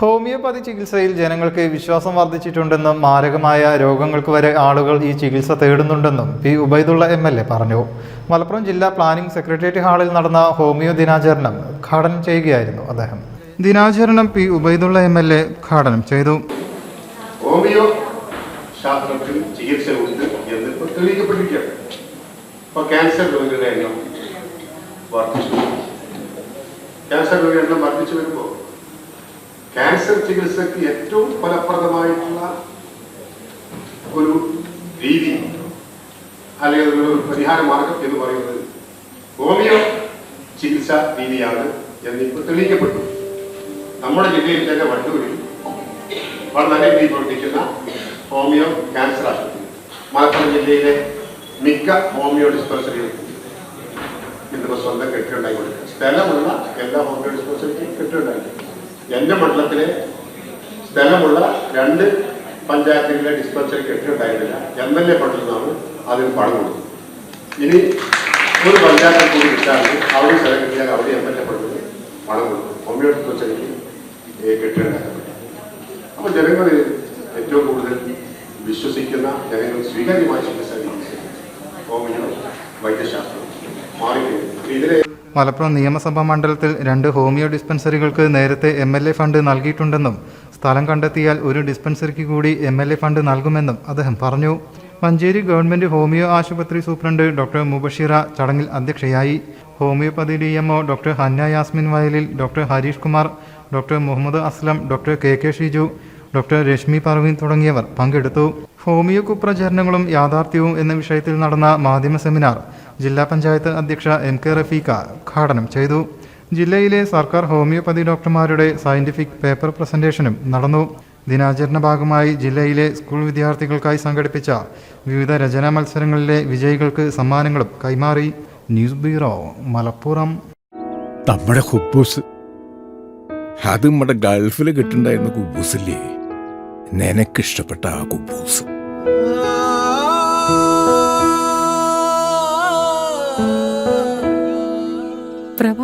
Homeopathy ചികിത്സയിൽ ജനങ്ങൾക്ക് വിശ്വാസം വർദ്ധിച്ചിട്ടുണ്ടെന്നും മാരകമായ രോഗങ്ങൾക്ക് വരെ ആളുകൾ ഈ ചികിത്സ തേടുന്നുണ്ടെന്നും P Ubaidullah M L A പറഞ്ഞു. മലപ്പുറം ജില്ലാ പ്ലാനിംഗ് സെക്രട്ടേറിയറ്റ് ഹാളിൽ നടന്ന ഹോമിയോ ദിനാചരണം ഉദ്ഘാടനം ചെയ്യുകയായിരുന്നു അദ്ദേഹം. ദിനാചരണം P Ubaidullah M L A ഉദ്ഘാടനം ചെയ്തു. ഹോമിയോ ശാസ്ത്രത്തിൽ ചികിത്സയുണ്ട് എന്ന് ക്യാൻസർ രോഗികളുടെ എണ്ണം വർദ്ധിച്ചു. ക്യാൻസർ രോഗികളുടെ എണ്ണം വർദ്ധിച്ചു വരുമ്പോൾ ക്യാൻസർ ചികിത്സയ്ക്ക് ഏറ്റവും ഫലപ്രദമായിട്ടുള്ള ഒരു രീതി അല്ലെങ്കിൽ ഒരു പരിഹാര മാർഗം എന്ന് പറയുന്നത് ഹോമിയോ ചികിത്സാ രീതിയാണ് എന്നിപ്പോൾ തെളിയിക്കപ്പെട്ടു. നമ്മുടെ ജില്ലയിൽ തന്നെ വണ്ടൂരിൽ വളരെ രീതി പ്രവർത്തിക്കുന്ന ഹോമിയോ ക്യാൻസർ ആശുപത്രി മലപ്പുറം ജില്ലയിലെ മിക്ക ഹോമിയോ ഡിസ്പെൻസറികളും ഇതിന്റെ സ്വന്തം കെട്ടിടമുണ്ടായി കൊടുക്കുക. സ്ഥലമുള്ള എല്ലാ ഹോമിയോ ഡിസ്പെൻസറിക്കും കെട്ടിടമുണ്ടായി എന്റെ മണ്ഡലത്തിലെ സ്ഥലമുള്ള രണ്ട് പഞ്ചായത്തുകളിലെ ഡിസ്പെൻസറി കെട്ടിട്ടുണ്ടായിരുന്നില്ല എം എൽ എ ഫണ്ടിൽ അതിന് പണം കൊടുത്തത്. ഇനി ഒരു പഞ്ചായത്തിൽ കൂടി കിട്ടാണ്ട് അവിടെ സ്ഥലം കിട്ടിയാൽ അവിടെ എം എൽ എ ഫണ്ടിൽ പണം കൊടുക്കും. ഹോമിയോ ഡിസ്പെൻസറിക്ക് കെട്ടിടമുണ്ടാക്കാൻ പറ്റും അപ്പോൾ ജനങ്ങൾ ഏറ്റവും കൂടുതൽ വിശ്വസിക്കുന്ന ജനങ്ങൾ സ്വീകാര്യമായ ചികിത്സ ഹോമിയോ വൈദ്യശാസ്ത്രം മാറിക്കഴിഞ്ഞു. ഇതിലെ മലപ്പുറം നിയമസഭാ മണ്ഡലത്തിൽ രണ്ട് ഹോമിയോ ഡിസ്പെൻസറികൾക്ക് നേരത്തെ എം എൽ എ ഫണ്ട് നൽകിയിട്ടുണ്ടെന്നും സ്ഥലം കണ്ടെത്തിയാൽ ഒരു ഡിസ്പെൻസറിക്ക് കൂടി എം എൽ എ ഫണ്ട് നൽകുമെന്നും അദ്ദേഹം പറഞ്ഞു. മഞ്ചേരി ഗവൺമെന്റ് ഹോമിയോ ആശുപത്രി സൂപ്രണ്ട് ഡോക്ടർ മുബഷീറ ചടങ്ങിൽ അധ്യക്ഷയായി. Homoeopathy D M O doctor Hanna Yasmin Vayalil doctor Harish Kumar doctor Muhammad Aslam doctor K K Shiju doctor Reshmi Parveen തുടങ്ങിയവർ പങ്കെടുത്തു. ഹോമിയോ കുപ്രചരണങ്ങളും യാഥാർത്ഥ്യവും എന്ന വിഷയത്തിൽ നടന്ന മാധ്യമ സെമിനാർ ജില്ലാ പഞ്ചായത്ത് അധ്യക്ഷ എം കെ റഫീഖ ഉദ്ഘാടനം ചെയ്തു. ജില്ലയിലെ സർക്കാർ ഹോമിയോപ്പതി ഡോക്ടർമാരുടെ സയന്റിഫിക് പേപ്പർ പ്രസന്റേഷനും നടന്നു. ദിനാചരണ ഭാഗമായി ജില്ലയിലെ സ്കൂൾ വിദ്യാർത്ഥികൾക്കായി സംഘടിപ്പിച്ച വിവിധ രചനാ മത്സരങ്ങളിലെ വിജയികൾക്ക് സമ്മാനങ്ങളും കൈമാറി. News bureau Malappuram. നമ്മുടെ കുബൂസ്. അത് നമ്മുടെ ഗൾഫിൽ കിട്ടുണ്ടായിരുന്ന കുബൂസില്ലേ? നിനക്കിഷ്ടപ്പെട്ട ആ കുബൂസ്.